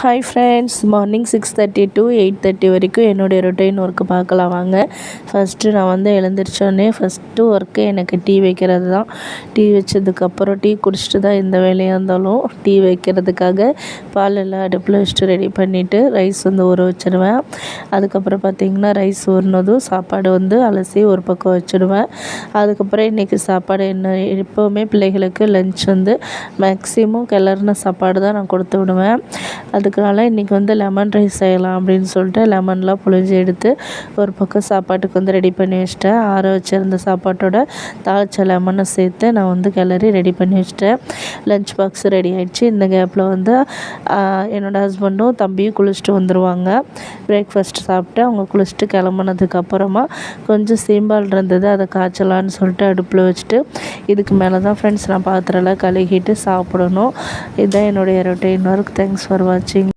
Hi friends morning six thirty to eight thirty வரைக்கும் என்னுடைய routine work பார்க்கலாம் வாங்க. ஃபஸ்ட்டு நான் வந்து எழுந்திரிச்சோடனே ஃபஸ்ட்டு ஒர்க்கு எனக்கு டீ வைக்கிறது தான். டீ வச்சதுக்கப்புறம் டீ குடிச்சிட்டு தான் எந்த வேலையாக இருந்தாலும் டீ வைக்கிறதுக்காக பால் எல்லாம் அடுப்பில் வச்சுட்டு ரெடி பண்ணிவிட்டு ரைஸ் வந்து ஊற வச்சுருவேன். அதுக்கப்புறம் பார்த்திங்கன்னா ரைஸ் ஊறினதும் சாப்பாடு வந்து அலசி ஒரு பக்கம் வச்சுடுவேன் அதுக்கப்புறம் இன்றைக்கி சாப்பாடு என்ன எப்போவுமே பிள்ளைகளுக்கு லஞ்ச் வந்து மேக்ஸிமம் கிளறின சாப்பாடு தான் நான் கொடுத்து விடுவேன். அதுக்குனால இன்றைக்கி வந்து லெமன் ரைஸ் செய்யலாம் அப்படின்னு சொல்லிட்டு லெமன்லாம் புழிஞ்சு எடுத்து ஒரு பக்கம் சாப்பாட்டுக்கு வந்து ரெடி பண்ணி வச்சிட்டேன். ஆற வச்சுருந்த சாப்பாட்டோட தாளிச்ச லெமனை சேர்த்து நான் வந்து கிளறி ரெடி பண்ணி வச்சிட்டேன். லஞ்ச் பாக்ஸ் ரெடி ஆகிடுச்சு இந்த கேப்பில் வந்து என்னோடய ஹஸ்பண்டும் தம்பியும் குளிச்சுட்டு வந்துடுவாங்க பிரேக்ஃபாஸ்ட் சாப்பிட்டு அவங்க குளிச்சுட்டு கிளம்புனதுக்கப்புறமா கொஞ்சம் சீம்பால் இருந்தது. அதை காய்ச்சலான்னு சொல்லிட்டு அடுப்பில் வச்சுட்டு இதுக்கு மேலே தான் ஃப்ரெண்ட்ஸ் நான் பாத்திரம்லாம் கழுகிட்டு சாப்பிடணும். இதுதான் என்னுடைய ரொட்டீன் ஒர்க் தேங்க்ஸ் ஃபார் வாட்சிங் watching.